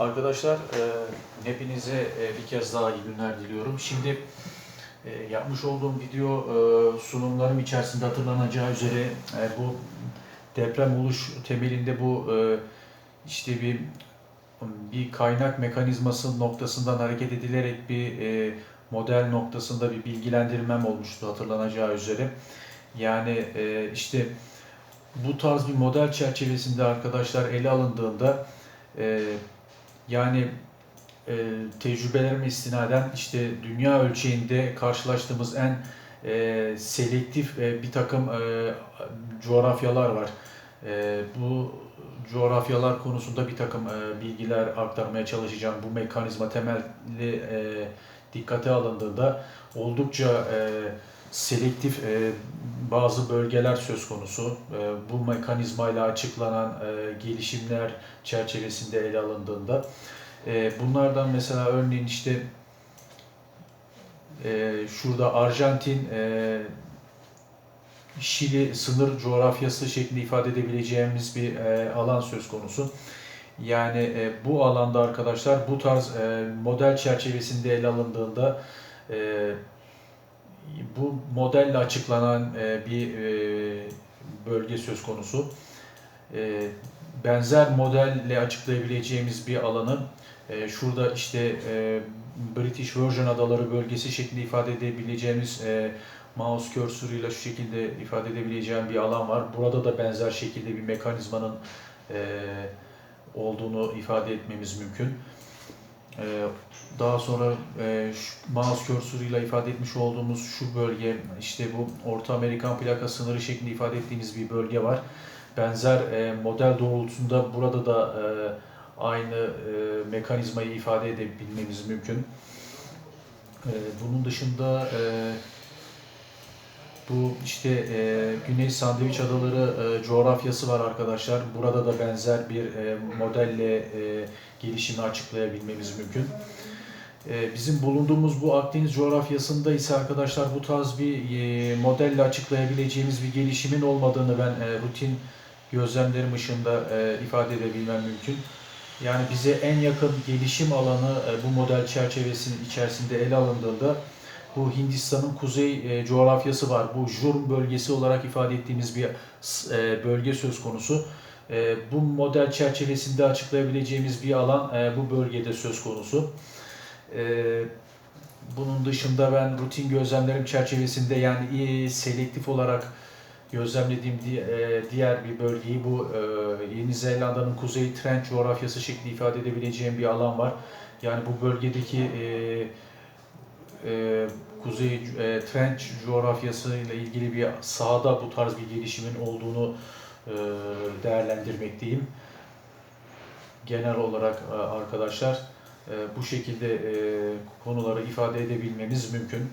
Arkadaşlar e, hepinize e, bir kez daha iyi günler diliyorum. Şimdi e, yapmış olduğum video e, sunumlarım içerisinde hatırlanacağı üzere e, bu deprem oluş temelinde bu e, işte bir bir kaynak mekanizması noktasından hareket edilerek bir e, model noktasında bir bilgilendirmem olmuştu hatırlanacağı üzere. Yani e, işte bu tarz bir model çerçevesinde arkadaşlar ele alındığında e, yani e, tecrübelerime istinaden işte dünya ölçeğinde karşılaştığımız en e, selektif e, bir takım e, coğrafyalar var. E, bu coğrafyalar konusunda bir takım e, bilgiler aktarmaya çalışacağım. Bu mekanizma temelli e, dikkate alındığında oldukça e, selektif e, bazı bölgeler söz konusu. E, bu mekanizmayla açıklanan e, gelişimler çerçevesinde ele alındığında e, bunlardan mesela örneğin işte e, şurada Arjantin Şili sınır coğrafyası şeklinde ifade edebileceğimiz bir alan söz konusu. Yani bu alanda arkadaşlar bu tarz model çerçevesinde ele alındığında bu modelle açıklanan e, bir e, bölge söz konusu. E, benzer modelle açıklayabileceğimiz bir alanın e, şurada işte e, British Virgin Adaları bölgesi şeklinde ifade edebileceğimiz e, mouse cursor'ıyla şu şekilde ifade edebileceğim bir alan var. Burada da benzer şekilde bir mekanizmanın e, olduğunu ifade etmemiz mümkün. E, daha sonra e, mouse cursor'ıyla ifade etmiş olduğumuz şu bölge, işte bu Orta Amerikan plaka sınırı şeklinde ifade ettiğimiz bir bölge var. Benzer e, model doğrultusunda burada da e, aynı mekanizmayı ifade edebilmemiz mümkün. Bunun dışında bu işte e, Güney Sandviç Adaları e, coğrafyası var arkadaşlar. Burada da benzer bir e, modelle e, gelişimi açıklayabilmemiz mümkün. E, bizim bulunduğumuz bu Akdeniz coğrafyasında ise arkadaşlar bu tarz bir e, modelle açıklayabileceğimiz bir gelişimin olmadığını ben e, rutin gözlemlerim ışığında e, ifade edebilmem mümkün. Yani bize en yakın gelişim alanı e, bu model çerçevesinin içerisinde ele alındığında bu Hindistan'ın kuzey e, coğrafyası var. Bu Jurm bölgesi olarak ifade ettiğimiz bir e, bölge söz konusu. E, bu model çerçevesinde açıklayabileceğimiz bir alan e, bu bölgede söz konusu. E, bunun dışında ben rutin gözlemlerim çerçevesinde yani e, selektif olarak gözlemlediğim di- e, diğer bir bölgeyi bu e, Yeni Zelanda'nın kuzey trend coğrafyası şeklinde ifade edebileceğim bir alan var. Yani bu bölgedeki e, e, kuzey e, trench coğrafyası ile ilgili bir sahada bu tarz bir gelişimin olduğunu e, değerlendirmekteyim. Genel olarak e, arkadaşlar e, bu şekilde e, konuları ifade edebilmemiz mümkün.